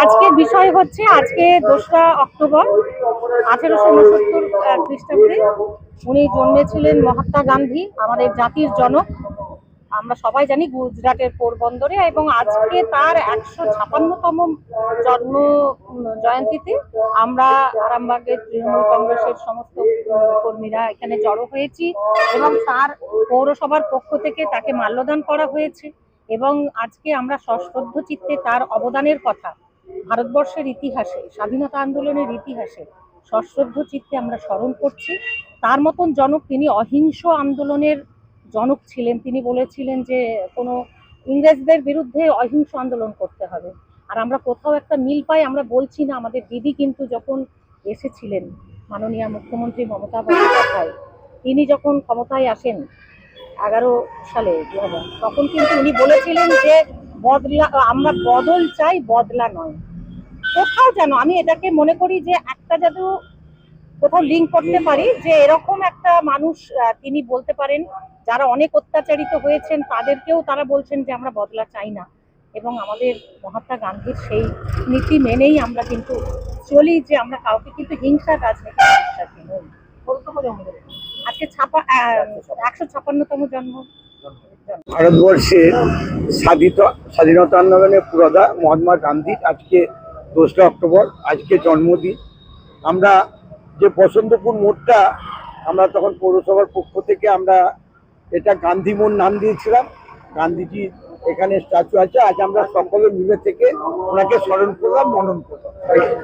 আজকে বিষয় হচ্ছে আজকে দোসরা অক্টোবর আঠেরোশো উনসত্তর খ্রিস্টাব্দে উনি জন্মেছিলেন মহাত্মা গান্ধী, আমাদের জাতির জনক। আমরা সবাই জানি গুজরাটের পোরবন্দরে এবং আজকে তার একশো ছাপান্নতম জন্ম জয়ন্তীতে আমরা আরামবাগের তৃণমূল কংগ্রেসের সমস্ত কর্মীরা এখানে জড়ো হয়েছি এবং তার পৌরসভার পক্ষ থেকে তাকে মাল্যদান করা হয়েছে এবং আজকে আমরা সশ্রদ্ধ চিত্তে তার অবদানের কথা ভারতবর্ষের ইতিহাসে, স্বাধীনতা আন্দোলনের ইতিহাসে সশ্রদ্ধ চিত্তে আমরা স্মরণ করছি। তার মতন জনক তিনি অহিংস আন্দোলনের জনক ছিলেন, তিনি বলেছিলেন যে কোনো ইংরেজদের বিরুদ্ধে অহিংস আন্দোলন করতে হবে। আর আমরা কোথাও একটা মিল পাই, আমরা বলছি না, আমাদের দিদি কিন্তু যখন এসেছিলেন, মাননীয় মুখ্যমন্ত্রী মমতা বন্দ্যোপাধ্যায়, তিনি যখন ক্ষমতায় আসেন এগারো সালে দু হাজার তখন কিন্তু উনি বলেছিলেন যে বদলা, আমরা বদল চাই, বদলা নয়। কোথাও যেন, আমি এটাকে মনে করি যে একটা যেন কোথাও লিঙ্ক করতে পারি যে এরকম একটা মানুষ তিনি বলতে পারেন যারা অনেক অত্যাচারিত হয়েছেন তাদেরকেও তারা বলছেন যে আমরা বদলা চাই না। এবং আমাদের মহাত্মা গান্ধীর সেই নীতি মেনেই আমরা কিন্তু চলি যে আমরা কাউকে কিন্তু হিংসার রাজনীতি বিশ্বাসী নই। আজকে ছাপা একশো ছাপান্নতম জন্ম। ভারতবর্ষের স্বাধীনতা স্বাধীনতা আন্দোলনের পুরোধা মহাত্মা গান্ধীর আজকে দোসরা অক্টোবর আজকে জন্মদিন। আমরা যে বসন্তপুর মোড়টা আমরা তখন পৌরসভার পক্ষ থেকে আমরা এটা গান্ধী মোড় নাম দিয়েছিলাম। গান্ধীজি এখানে স্ট্যাচু আছে। আজ আমরা সকলে মিলে থেকে ওনাকে স্মরণ করলাম, মনন করলাম।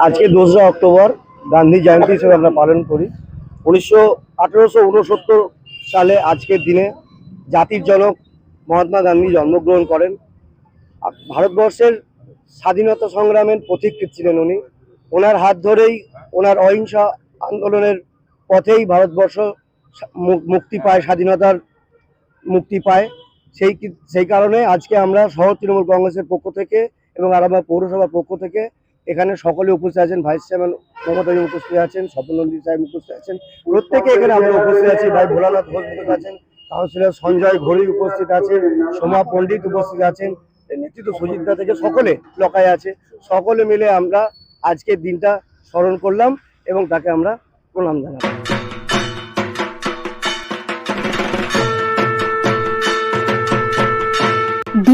আজকে দোসরা অক্টোবর গান্ধী জয়ন্তী হিসেবে আমরা পালন করি। উনিশশো সালে আজকের দিনে জাতির জনক মহাত্মা গান্ধী জন্মগ্রহণ করেন। ভারতবর্ষের স্বাধীনতা সংগ্রামের পথিকৃৎ ছিলেন উনি। ওনার হাত ধরেই ওনার অহিংসা আন্দোলনের পথেই ভারতবর্ষ মুক্তি পায় স্বাধীনতার মুক্তি পায়। সেই সেই কারণে আজকে আমরা শহর তৃণমূল কংগ্রেসের পক্ষ থেকে এবং আর আরামবাগ পৌরসভার পক্ষ থেকে এখানে সকলে উপস্থিত আছেন, ভাইস চেয়ারম্যান মমতাজি উপস্থিত আছেন স্বপ্নন্দী সাহেব উপস্থিত আছেন। প্রত্যেকে এখানে আমরা উপস্থিত আছি, ভাই ভোলানাথ ঘোষ উপস্থিত আছেন, কাউন্সিলর সঞ্জয় ঘড়ি উপস্থিত আছেন, সোমা পণ্ডিত উপস্থিত আছেন নেতৃত্ব সুজিতদা থেকে সকলে লকায় আছে। সকলে মিলে আমরা আজকের দিনটা স্মরণ করলাম এবং তাকে আমরা প্রণাম জানালাম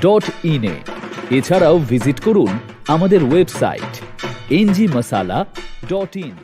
dot ইনে এছাড়াও ভিজিট করুন আমাদের website NG Masala dot in